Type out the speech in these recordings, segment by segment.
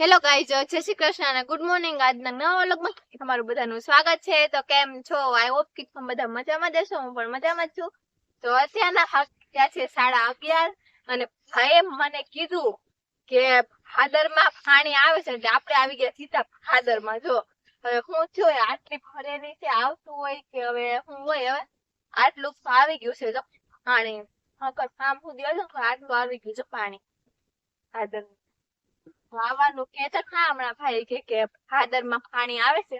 Hello guys જય શ્રી કૃષ્ણ અને good morning આજના નવા વ્લોગમાં તમારું બધાનું સ્વાગત છે. તો કેમ છો? આઈ હોપ કે તમે બધા મજામાં દેશો હું પણ મજામાં છું. તો અત્યારના વાગ્યા છે સાડા અગિયાર અને ભાઈએ મને કીધું કે ભાદરમાં પાણી આવે છે એટલે આપણે આવી ગયા સીધા ભાદરમાં. જો, હવે હું છું આટલી ભરેલી છે આવતું હોય કે હવે હું હોય, હવે આટલું તો આવી ગયું છે. જો, પાણી કામ સુધી તો આટલું આવી ગયું છે પાણી. ભાદર વાવાનું કેતા હા, હમણાં ભાઈ કે કે ભાદરમાં પાણી આવે છે.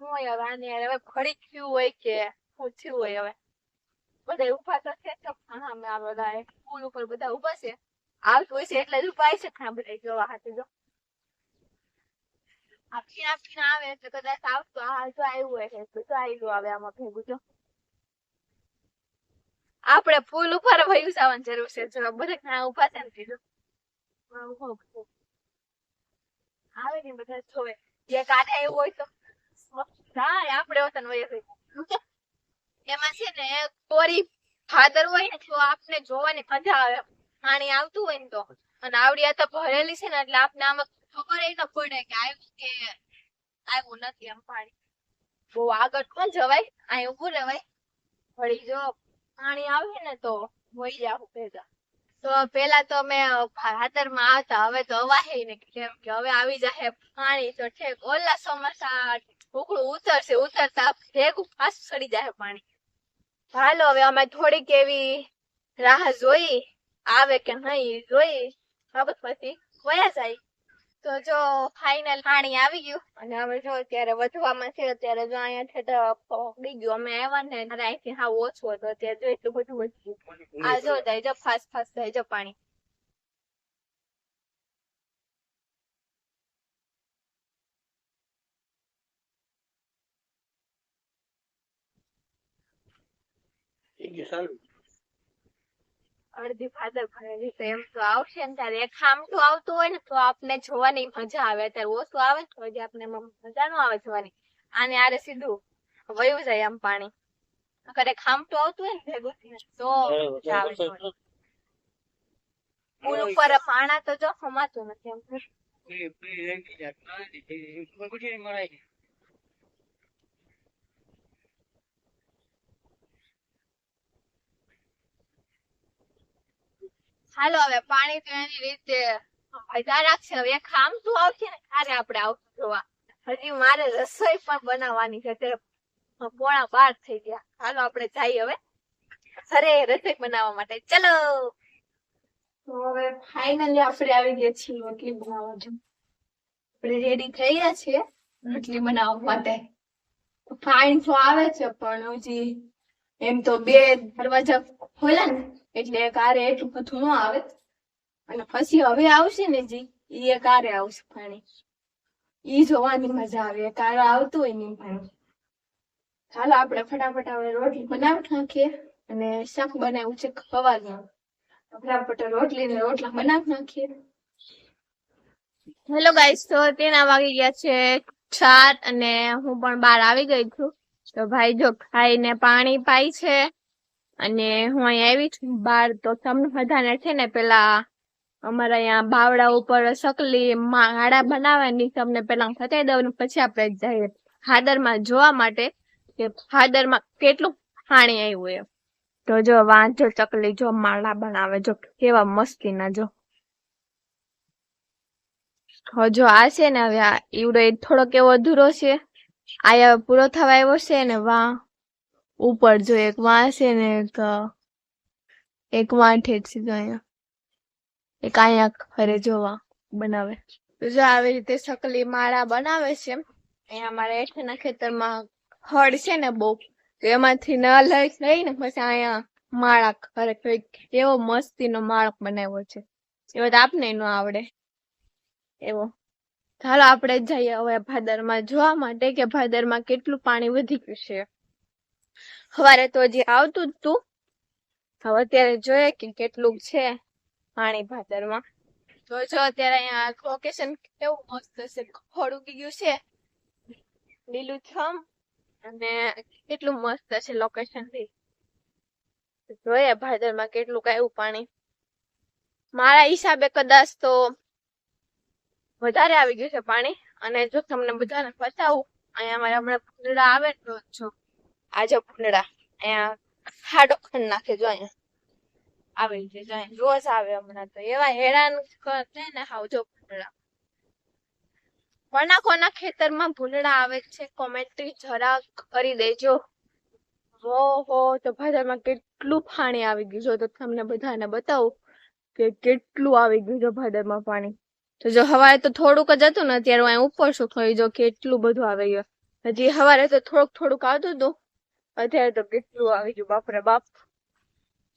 હું હવે આને હવે ફરી થયું હોય કે શું થયું હોય હવે. બધા ઊભા તો છે તો હા અમે આ બધા પુલ ઉપર બધા ઊભા છે. આવતું હોય છે એટલે જ છે. ખા બધા જોવા હાથે જો. આપીને આપીને આવે એટલે કદાચ આવતું હાલ તો આવ્યું હોય છે. બધું આવ્યું આવે આમાં ભેગું, જો. આપણે પુલ ઉપર વયું જવાની જરૂર છે. જો બધા ઘણા ઊભા છે ને કીધું. આવે ને બધા જોવે. જે કાઢે એવું હોય તો. થાય આપણે વતન વયે એમાં છે ને, કોરી ફાધર હોય ને, તો આપને જોવાની મજા આવે. પાણી આવતું હોય ને તો. અને આવડી આ તો ભરેલી છે ને, એટલે આપને આમ ખબર એ ન પડે કે આવ્યું કે આવ્યું નથી એમ પાણી. બહુ આગળ કોણ જવાય? અહીં ઉભું રહેવાય. વળી જો પાણી આવે ને તો વહી જાવ ભેગા. તો પેલા તો અમે ભાદરમાં આવતા. હવે તો અવાહે ને કેમ કે હવે આવી જાય પાણી તો ઠેક. ઓલા ચોમાસા ઉકળું ઉતરશે, ઉતરતા ભેગું પાછું સડી જાય પાણી. હાલો, હવે અમે થોડીક એવી રાહ જોઈ. આવે કે નહીં, જોઈ. બાબત પછી વયા જાય. તો જો ફાઇનલ પાણી આવી ગયું. અને હવે જો અત્યારે વધવામાં છે, અત્યારે જો અહીંયા છે પકડી ગયું. અમે આવ્યા ને અહીંથી હા ઓછું હતું. અત્યારે જો એટલું બધું વધી ગયું આ જો જાય જો ફાસ્ટ ફાસ્ટ જાય જો પાણી. અડધી ફાદર ભરેલી તો એમ તો આવશે ને ત્યારે એક ખામટું આવતું હોય ને તો આપને જોવાની મજા આવે અત્યારે ઓછું આવે ને તો હજી આપને મજા નો આવે જોવાની આને આરે સીધું વયું જાય આમ પાણી અગર ખામટું આવતું હોય ને ભેગું તો મજા આવે પુલ ઉપર પાણા તો જો સમાતું નથી એમ હાલો, હવે પાણી તો એની રીતે મજા રાખશે. હવે એક ખામટું આવશે ને, ક્યારે આપણે આવતું જોવા? હજી મારે રસોઈ પણ બનાવવાની છે અત્યારે પોણા બાર થઈ ગયા. હાલો, આપણે જઈએ હવે. અરે રસોઈ બનાવવા માટે. ચલો! હવે ફાઇનલી આપણે આવી ગયા છીએ રોટલી બનાવવા જો આપણે રેડી થઈ ગયા છીએ રોટલી બનાવવા માટે. ફાઇન તો આવે છે, પણ હજી એમ તો બે દરવાજા ખોલ્યા ને એટલે કારે એટલું બધું ન આવે. અને પછી હવે આવશે ને જી એ કારે આવશે પાણી. ઈ જોવાની મજા આવે કારે આવતું હોય ને પાણી. ચાલો આપણે ફટાફટ હવે રોટલી બનાવી નાખીએ અને શાક બનાવ્યું છે ખવાનું ફટાફટ રોટલી ને રોટલા બનાવી નાખીએ. હેલો ગાઈસ તો તેના વાગી ગયા છે ચાર અને હું પણ બહાર આવી ગઈ છું. તો ભાઈ જો ખાઈને પાણી પાય છે. અને હું અહીંયા આવી છું. બાર તો તમને બધાને છે ને પેલા અમારા અહીંયા બાવડા ઉપર સકલી માળા બનાવવાની તમને પેલા હું દઉં પછી આપણે જઈએ. હાદરમાં જોવા માટે કે હાદરમાં કેટલું પાણી આવ્યું એમ. તો જો વાંચો ચકલી જો માળા બનાવે, જો કેવા મસ્તી ના જો. હજો આ છે ને હવે આ ઈવડો થોડોક એવો અધૂરો છે. આ પૂરો થવા આવ્યો છે ને વા ઉપર જો એક વાં છે ને એક એક વાં ઠેઠ સીધો અહીંયા. એક અહીંયા ખરે જોવા બનાવે. તો જો આવી રીતે સકલી માળા બનાવે છે અહીંયા અમારા હેઠળના ખેતરમાં હળ છે ને બહુ એમાંથી ન લઈ, લઈને પછી અહીંયા માળા ખરે કંઈક એવો મસ્તીનો માળક બનાવ્યો છે. એવો તો આપને ન આવડે. એવો. ચાલો આપણે જઈએ હવે ભાદરમાં જોવા માટે કે ભાદરમાં કેટલું પાણી વધી ગયું છે. સવારે તો હજી આવતું જ તું. હવે અત્યારે જોઈએ કે કેટલું છે પાણી ભાદરમાં. તો જો અત્યારે અહીંયા લોકેશન કેવું મસ્ત છે. ખોડ ગયું છે. લીલું છમ અને કેટલું મસ્ત છે લોકેશનથી જોઈએ ભાદરમાં કેટલું આવ્યું પાણી. મારા હિસાબે કદાચ તો વધારે આવી ગયું છે પાણી. અને જો તમને બધાને બતાવું, અહીંયા મારા હમણાં ભૂંડડા આવે તો જો. આ જો ભૂંડડા. અહીંયા ખાડો ખંડ નાખે જો અહીંયા. આવે છે જો રોજ આવે હમણાં તો. એવા હેરાન કરે ને હાવ જો ભૂંડડા. કોના કોના ખેતરમાં ભૂંડળા આવે છે કોમેન્ટ્રી જરા કરી દેજો. ઓહો, તો ભાદરમાં કેટલું પાણી આવી ગયું. છે તો તમને બધાને બતાવું કે કેટલું આવી ગયું છે ભાદરમાં પાણી. તો જો હવારે તો થોડુંક જ હતું ને, અત્યારે હું ઉપર શું થઈ જો કેટલું બધું આવી ગયું હજી હવારે તો થોડુંક થોડુંક આવતું હતું. અત્યારે તો કેટલું આવી ગયું, બાપરે બાપ.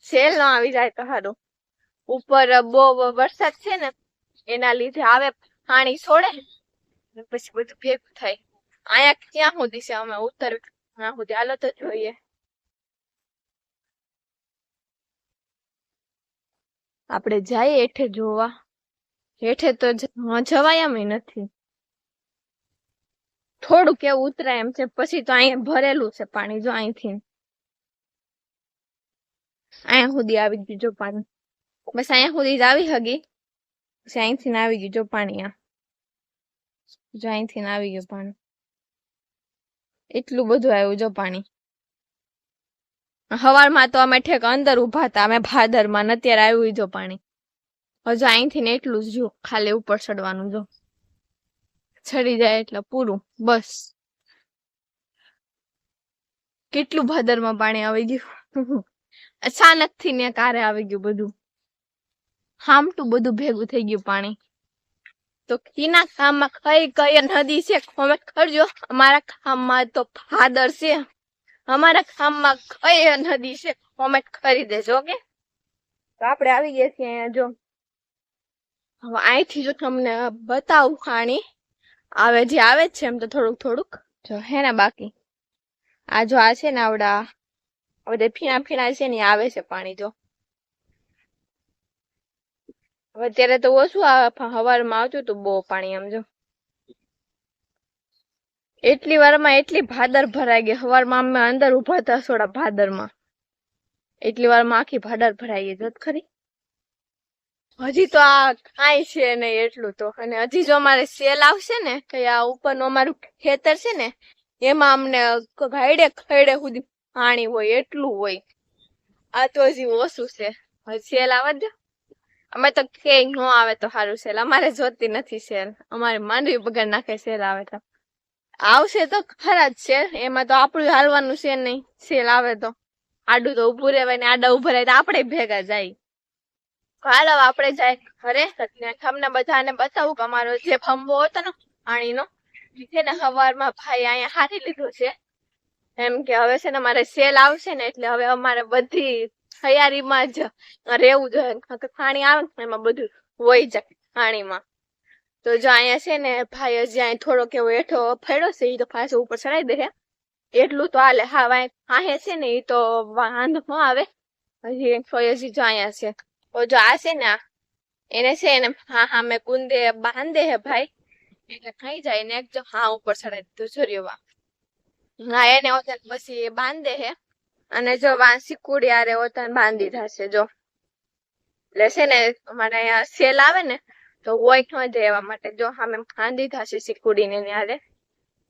સેલ ના આવી જાય તો સારું ઉપર બહુ વરસાદ છે ને, એના લીધે આવે પાણી છોડે પછી બધું ભેગું થાય. અહીંયા ક્યાં સુધી છે અમે? ઉત્તર ત્યાં સુધી? હાલો તો જોઈએ. આપણે જઈએ હેઠે જોવા. હેઠે તો જવાય એમ નથી. થોડુંક એવું ઉતરે એમ છે, પછી તો અહીંયા ભરેલું છે પાણી જો અહીંથી. અહીંયા સુધી આવી ગયું જો પાણી. બસ અહીંયા સુધી જ આવી હગી. પછી અહીંથી આવી ગયું જો પાણી આ. જો અહીંથી આવી ગયું પાણી. એટલું બધું આવ્યું જો પાણી. હવારમાં તો અમે ઠેક અંદર ઊભા હતા, અમે ભાદરમાં ને અત્યારે આવ્યું જો પાણી. હજુ અહીંથી ને એટલું જ જો, ખાલી ઉપર ચડવાનું જો. ચડી જાય એટલે પૂરું, બસ. કેટલું ભાદરમાં પાણી આવી ગયું? અચાનકથી ને કારે આવી ગયું બધું. હામટું બધું ભેગું થઈ ગયું પાણી. તો કીના ખામમાં કઈ કઈ નદી છે કોમેન્ટ કરજો અમારા ખામમાં તો ફાદર છે. અમારા ખામમાં કઈ નદી છે કોમેન્ટ કરી દેજો, ઓકે? તો આપણે આવી ગયા છીએ અહીંયા જો. હવે અહીંથી જો તમને બતાવું પાણી આવે જે આવે છે એમ તો થોડુંક થોડુંક. જો હે ને બાકી. આ જો આ છે ને આવડા બધા ફીણા ફીણા છે ને આવે છે પાણી જો. હવે અત્યારે તો ઓછું આવે, પણ હવારમાં આવતું હતું બહુ પાણી આમ જો. એટલી વારમાં એટલી ભાદર ભરાઈ ગઈ. હવારમાં અમે અંદર ઊભા હતા ભાદર ભાદરમાં. એટલી વારમાં આખી ભાદર ભરાઈ ગઈ જોત ખરી. હજી તો આ કાંઈ છે નહીં એટલું તો. અને હજી જો અમારે સેલ આવશે ને કે આ ઉપરનું અમારું ખેતર છે ને, એમાં અમને ઘાયડે ખયડે સુધી પાણી હોય, એટલું હોય. આ તો હજી ઓછું છે. સેલ આવે જ અમે તો કે ન આવે તો સારું સેલ. અમારે જોતી નથી સેલ. અમારે માંડવી બગાડ નાખે સેલ આવે તો. આવશે તો ખરા જ છે. એમાં તો આપણું હાલવાનું છે નહીં. સેલ આવે તો. આડું તો ઉભું રહેવાય ને આડા ઊભા રહે તો આપણે ભેગા જાય. હાલો, આપણે જાય ઘરે. તમને બધાને બતાવું કે અમારો જે ફંબો હતો ને પાણીનો છે ને સવારમાં ભાઈ અહીંયા હારી લીધું છે. એમ કે હવે છે ને મારે સેલ આવશે ને, એટલે હવે અમારે બધી તૈયારીમાં જ રહેવું જોઈએ. પાણી આવે ને, એમાં બધું વહી જાય પાણીમાં. તો જો અહીંયા છે ને, ભાઈ હજી અહીં થોડોક એવો હેઠો ફેડ્યો છે એ તો પાછો ઉપર ચડાઈ દે એટલું તો હાલે. હા ભાઈ હાહે છે ને એ તો વાંધો ન આવે. હજી હજી જો અહીંયા છે. તો જો આ છે ને એને છે એને હા હા, મેં કુંદે બાંધે હે ભાઈ. એટલે ખાઈ જાય ને જો હા ઉપર ચડાઈ દીધું જોરિયો હા, એને ઓતન પછી બાંધે હે. અને જો વાંસી કુડી આરે ઓતન બાંધી થશે જો. એટલે છે ને અમારે અહીંયા સેલ આવે ને, તો હોય ન જાય એવા માટે જો સામે બાંધી થશે સિકુડીને ન્યારે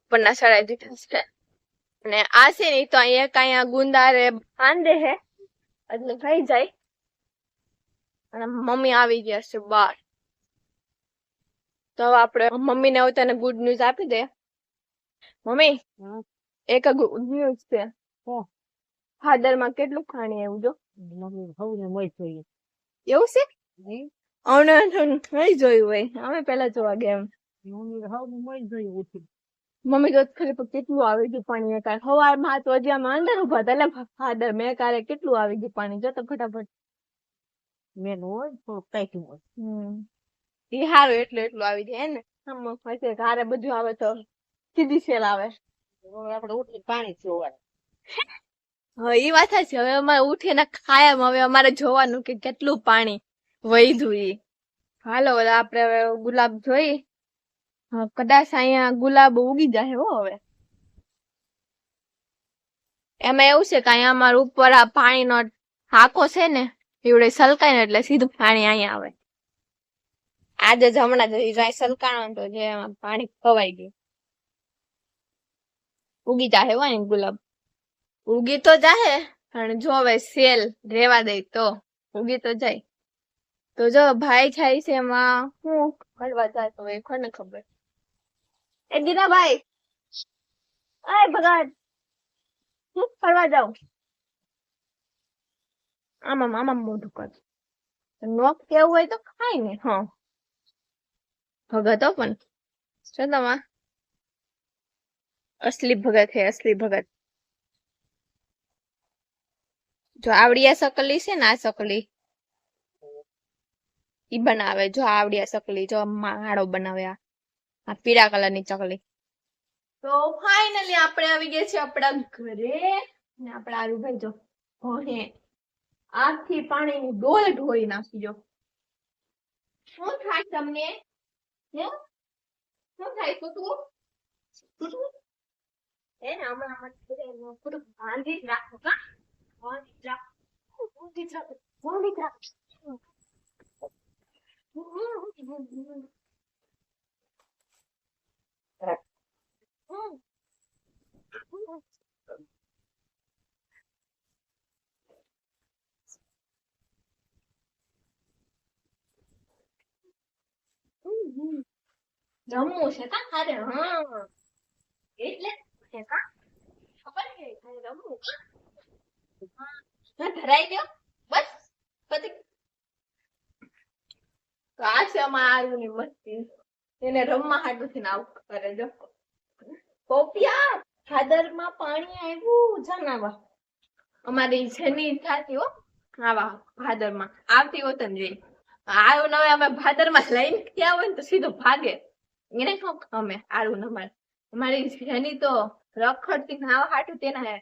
ઉપરના ચડાઈ દીધા છે. અને આ છે ને તો અહીંયા કાંઈ ગુંદારે બાંધે હે. એટલે ખાઈ જાય. અને મમ્મી આવી ગયા છે બહાર. તો આપણે મમ્મી ને તને ગુડ ન્યૂઝ આપી દે. મમ્મી એક ગુડ ન્યૂઝ છે. ફાધરમાં કેટલું ખાણી આવ્યું જો? એવું છે? નહીં? જોયું હોય. અમે પેલા જોવા ગયા મમ્મી સૌને મોજ જોઈએ ઉઠી મમ્મી તો પણ કેટલું આવી ગયું પાણી? એ કારણે સવારમાં તો હજી અમે અંદર ઊભા હતા. એટલે ફાધર મેં કાલે કેટલું આવી ગયું પાણી? જો તો ફટાફટ. મેં હોય થોડુંક ટાઈટું હોય. એ હારું એટલું એટલું આવી જાય ને? આમ હશે ઘરે બધું આવે તો સીધી સેલ આવે. આપણે ઉઠી પાણી જોવાનું. હા એ વાત છે હવે અમારે ઉઠીને ખાયા હવે અમારે જોવાનું કે કેટલું પાણી વહીધું એ હાલો આપણે હવે ગુલાબ જોઈ કદાચ અહીંયા ગુલાબ ઉગી જાય હો હવે. એમાં એવું છે કે અહીંયા અમારા ઉપર આ પાણીનો હાકો છે ને એવડે સલકાય ને એટલે સીધું પાણી અહીંયા આવે. આજે જ હમણાં જ સલકાણો તો જે પાણી ખવાઈ ગયું. ઉગી જાહે હોય ને ગુલાબ. ઉગી તો જાહે, પણ જો હવે સેલ રેવા દે તો, ઉગી તો જાય. તો જો ભાઈ થાય છે એમાં હું ફરવા જાય તો એ કોને ખબર? એ ગીતા ભાઈ અરે ભગવાન. હું ફરવા જાઉં. આમાં આમાં મોઢું કર નોક કેવું હોય તો ખાય ને, હા. ભગત હો પણ. શું તમા? અસલી ભગત હે, અસલી ભગત. જો આવડિયા સકલી છે ને આ સકલી, ઈ બનાવે. જો આવડિયા સકલી, જો માળો બનાવે આ. પીળા કલરની ચકલી. તો ફાઇનલી આપણે આવી ગયા છે આપણા ઘરે. ને આપણા આરુભાઈ જો ભણે. આખી પાણીની ડોલ ઢોળી નાખી જો શું થાય તમને? હે? શું થાય કુટુ? કુટુ? હે ને હમણાં હમણાં બધાને બાંધી જ રાખો કા બાંધી જ રાખો. બાંધી જ રાખો બાંધી જ રાખો. રમવું છે કા? છે છે? છે. ની એને રમવા હાટું આવું કરે, જો. પોપિયા ભાદરમાં પાણી આવ્યું જનાવા અમારી જેની થતી હો. આવા, ભાદરમાં. આવતી હોત ને જોઈ. આવ્યો નવે અમે અમે ભાદરમાં લઈને ગયા હોય ને તો સીધો ભાગે. એને શું અમે આવું નમાર અમારી જેની તો રખડતી નાવા હાટું તેના હે.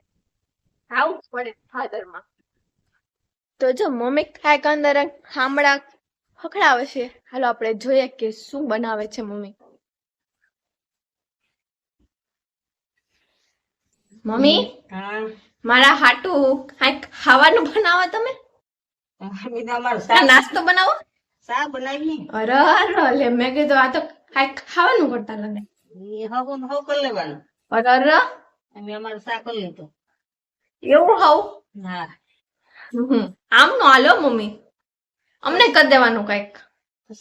આવું પડે ભાદરમાં. તો જો મમ્મી કાંઈક અંદર ખામડા હકડાવે છે. હાલો આપણે જોઈએ કે શું બનાવે છે મમ્મી. મમ્મી? મારા હાટું કાંઈક ખાવાનું બનાવો તમે? નાસ્તો બનાવો? શા બનાવી? અરે અરે મેં કીધું આ તો ખાવાનું કરતા લાગે. એ હવ હવ કરી લેવાનું. અરે અરે. અમે અમારે શા કરી લીધો. એવું હવ? હા. આમ નો હાલો મમ્મી. અમને કરી દેવાનું કંઈક.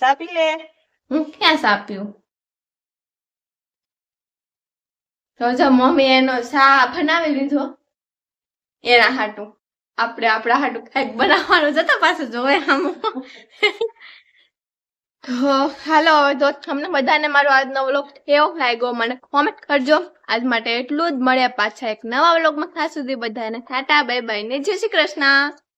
સાપી લે. હું ક્યાં સાપ્યું તો જો મમ્મી એનો સા બનાવી લીધો. એના હાટું. આપણે આપણા હાટું કંઈક બનાવવાનું જતા પાછું જોવે આમ. તો હાલો તો તમને બધાને મારો આજનો વ્લોગ કેવો લાગ્યો મને કોમેન્ટ કરજો. આજ માટે એટલું જ મળ્યા પાછા એક નવા વ્લોગમાં. ત્યાં સુધી બધાને ટાટા બાય બાય ને જય શ્રી કૃષ્ણ.